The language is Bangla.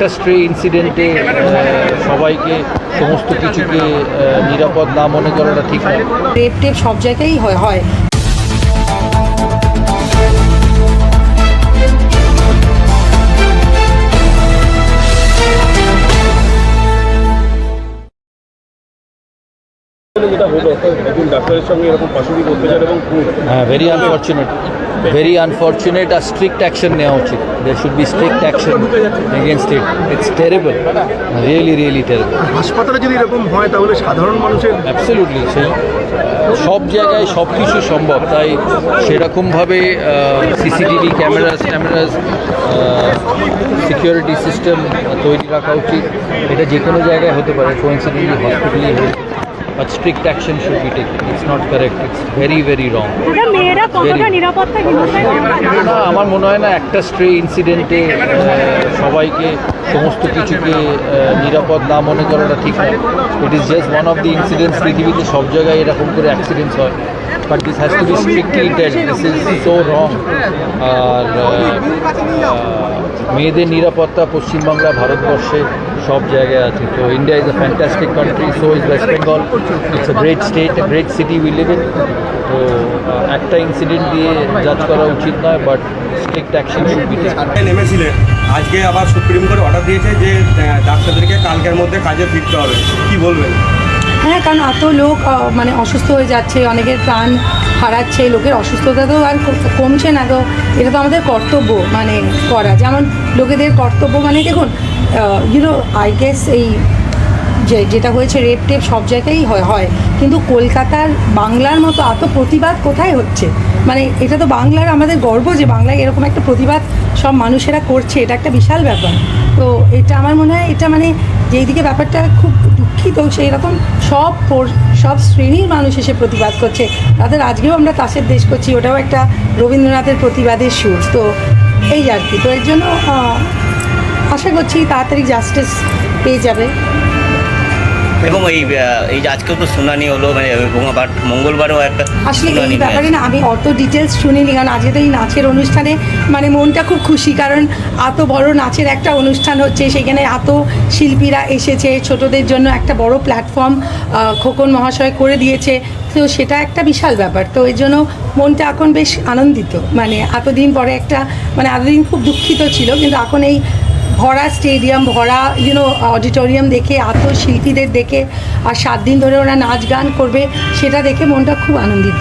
একটা স্ট্রে ইনসিডেন্টে সবাইকে সমস্ত কিছুকে নিরাপদ না মনে করাটা ঠিক নয় রেপ টেপ সব জায়গায়ই হয় হয়। যেটা হলো একজন ডাক্তারের সঙ্গে এরকম পাশবিক অত্যাচার এবং হ্যাঁ ভেরি আনফর্চুনেট ভেরি আনফর্চুনেট আর স্ট্রিক্ট অ্যাকশন নেওয়া উচিত। There should be strict action against it it's terrible really really terrible হাসপাতালে যদি এরকম হয় তাহলে সাধারণ মানুষের অ্যাবসলিউটলি সেই সব জায়গায় সব কিছু সম্ভব। তাই সেরকমভাবে CCTV cameras cameras security system তৈরি রাখা উচিত। এটা যে কোনো জায়গায় হতে পারে। কোইন্সিডেন্টলি হসপিটালি হোক but strict action should be taken. It's not correct. It's very, very wrong দাদা Very- wrong. না আমার মনে হয় না একটা স্ট্রে ইনসিডেন্টে সবাইকে সমস্ত কিছুকে নিরাপদ না মনে করাটা ঠিক নয় it is just one of the incidents পৃথিবীতে সব জায়গায় এরকম করে অ্যাক্সিডেন্টস হয় but this has to be strictly ted this is so wrong R ah, ah, মেয়েদের নিরাপত্তা পশ্চিমবাংলা ভারতবর্ষে সব জায়গায় আছে। তো India is a fantastic country so is West Bengal it's a great state a great city we live in তো আহ, একটা ইনসিডেন্ট দিয়ে জাজ করা উচিত নয় but strict action should be নেমেছিলেন আজকে আবার সুপ্রিম কোর্ট অর্ডার দিয়েছে যে ডাক্তারদেরকে কালকের মধ্যে কাজে ফিরতে হবে। কি বলবেন? হ্যাঁ কারণ এত লোক মানে অসুস্থ হয়ে যাচ্ছে, অনেকের প্রাণ হারাচ্ছে, লোকের অসুস্থতা তো আর কমছে না তো। এটা তো আমাদের কর্তব্য মানে করা। যেমন লোকেদের কর্তব্য মানে দেখুন ইউনো আই গেস এই যেটা হয়েছে রেপ টেপ সব জায়গায়ই হয় হয়। কিন্তু কলকাতার বাংলার মতো এত প্রতিবাদ কোথায় হচ্ছে? মানে এটা তো বাংলার আমাদের গর্ব যে বাংলায় এরকম একটা প্রতিবাদ সব মানুষেরা করছে, এটা একটা বিশাল ব্যাপার। তো এটা আমার মনে হয় এটা মানে যেই দিকে ব্যাপারটা খুব দুঃখিত, সেই রকম সব সব শ্রেণির মানুষ এসে প্রতিবাদ করছে। তাদের আজকেও আমরা তাসের দেশ করছি, ওটাও একটা রবীন্দ্রনাথের প্রতিবাদের সুর। তো এই আর কি। তো এর জন্য আশা করছি তাড়াতাড়ি জাস্টিস পেয়ে যাবে। এবং এই এই আজকেও তো শুনানি হলো মানে আবার মঙ্গলবারও একটা আসলে এই ব্যাপারে না আমি অত ডিটেলস শুনিনি কারণ আজকে তো এই নাচের অনুষ্ঠানে মানে মনটা খুব খুশি কারণ এত বড় নাচের একটা অনুষ্ঠান হচ্ছে সেখানে এত শিল্পীরা এসেছে ছোটদের জন্য একটা বড় প্ল্যাটফর্ম খোকন মহাশয় করে দিয়েছে তো সেটা একটা বিশাল ব্যাপার তো এই জন্য মনটা এখন বেশ আনন্দিত মানে এতদিন পরে একটা মানে এতদিন খুব দুঃখিত ছিল কিন্তু এখন এই ভরা স্টেডিয়াম, ভরা ইউনো অডিটোরিয়াম দেখে এত শিল্পীদের দেখে, আর সাত দিন ধরে ওরা নাচ গান করবে, সেটা দেখে মনটা খুব আনন্দিত।